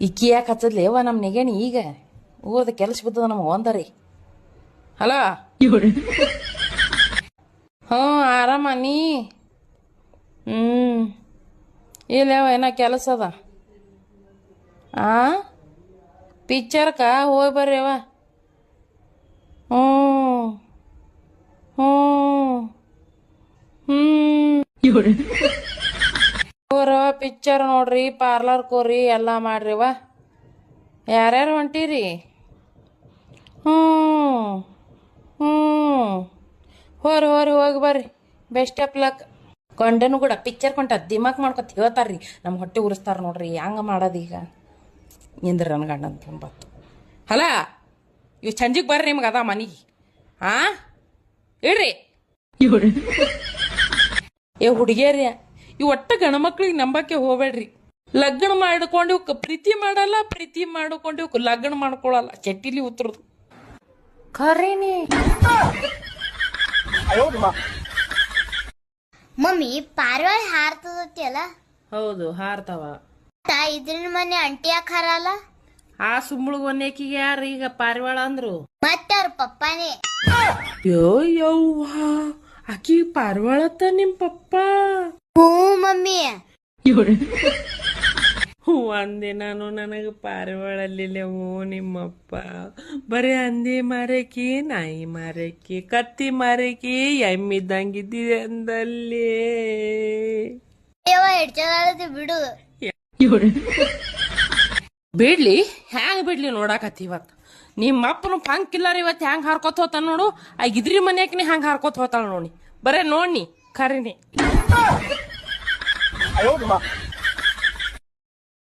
ಇಕ್ಕಿ ಯಾಕೆ ಹಚ್ಚದ್ಲಿ ಯವ್ವ ನಮ್ಮ ನೆಗಣಿ ಈಗ ಓದ ಕೆಲಸ ಬಿದ್ದದ ನಮಗೆ ಒಂದರಿ. ಹಲೋ? ಹ್ಞೂ, ಆರಾಮ ನೀ? ಹ್ಞೂ ಇಲ್ಲವ ಏನ ಕೆಲಸ ಅದ. ಆ? ಪಿಕ್ಚರ್ಕ ಹೋಗಿ ಬರ್ರಿ ಅವ. ಹ್ಞೂ. ಹ್ಞೂ. ಹ್ಞೂ ಪಿಕ್ಚರ್ ನೋಡ್ರಿ ಪಾರ್ಲರ್ ಕೋರಿ ಎಲ್ಲ ಮಾಡ್ರಿವ ಯಾರ್ಯಾರು ಹೊಂಟೀರಿ? ಹ್ಞೂ ಹ್ಞೂ. ಹೋರಿ ಹೋರಿ ಹೋಗಿ ಬರ್ರಿ. ಬೆಸ್ಟ್ ಆಫ್ ಲಕ್ ಕೊಂಡನು ಕೂಡ ಪಿಕ್ಚರ್ ಕೊಂಟ ದಿಮಾಕ್ ಮಾಡ್ಕೊತ ಹೇಳ್ತಾರ್ರಿ. ನಮ್ಮ ಹೊಟ್ಟೆ ಉರಿಸ್ತಾರ ನೋಡ್ರಿ ಹೆಂಗೆ ಮಾಡೋದೀಗ ನಿಂದ್ರ ನನ್ನ ಗಂಡನ ತುಂಬತ್ತು ಹಲ ಇವು ಚಂಜಿಗೆ ಬರ್ರಿ ನಿಮ್ಗೆ ಅದ ಮನೆಗೆ. ಹಾಂ ಇಡ್ರಿ. ಏ ಹುಡುಗಿಯರಿ ಇವು ಒಟ್ಟ ಗಣಮಕ್ಳಿಗೆ ನಂಬಕ್ಕೆ ಹೋಗ್ಬೇಡ್ರಿ. ಲಗ್ನ ಮಾಡ್ಕೊಂಡು ಇವಕ್ಕೆ ಪ್ರೀತಿ ಮಾಡಲ್ಲ ಪ್ರೀತಿ ಮಾಡ್ಕೊಂಡು ಇವಕ್ಕೆ ಲಗ್ನ ಮಾಡ್ಕೊಳಲ್ಲ. ಚಟ್ಟಿಲಿ ಉತ್ತರದು. ಖರೇನಿ. ಮಮ್ಮಿ ಪಾರಿವಾಳ ಹಾರ್ತದತಿ ಅಲ್ಲ? ಹೌದು ಹಾರ್ತವ. ತಾ ಇದ್ರಿನ ಮನೆ ಅಂಟಿ ಯಾಕೆ ಹಾರಲ್ಲ ಆ ಸುಂಬಳಗ್ ಒನ್ನೇಕಿಗೆ ಯಾರು ಈಗ ಪಾರಿವಾಳ ಅಂದ್ರು? ಮತ್ತವ್ರ ಪಪ್ಪಾನೇ. ಯೋ ಯವ್ವ ಆಕಿ ಪಾರ್ವಾಳತ್ತ ನಿಮ್ ಪಪ್ಪ? ಹ್ಞೂ ಅಂದೆ ನನಗೆ ಪಾರಿವಾಳಲ್ಲಿಲ್ಲವು ನಿಮ್ಮಪ್ಪ. ಬರೀ ಅಂದಿ ಮಾರಕಿ ನಾಯಿ ಮಾರಕಿ ಕತ್ತಿ ಮಾರಕಿ ಎಮ್ಮಿದ್ದಂಗಿದ್ದಿದೆ ಅಂದಲ್ಲಿ. ಬಿಡು. ಬಿಡ್ಲಿ ಹ್ಯಾಂಗ ಬಿಡ್ಲಿ ನೋಡಾಕತ್ತಿ ಇವತ್ತು ನಿಮ್ಮ ಅಪ್ಪನು ಪಂಕ್ ಇಲ್ಲಾರ ಇವತ್ತು ಹ್ಯಾಂಗ ಹಾರ್ಕೋತ ಹೋತಾನ ನೋಡು? ಆ ಇದ್ರಿ ಮನೆಯಕ್ಕೆ ನೀ ಹಂಗ ಹಾರ್ಕೋತ ಹೋತಾಳ ನೋಡಿ ಬರೇ ನೋಡ್ನಿ ಖರೀನಿ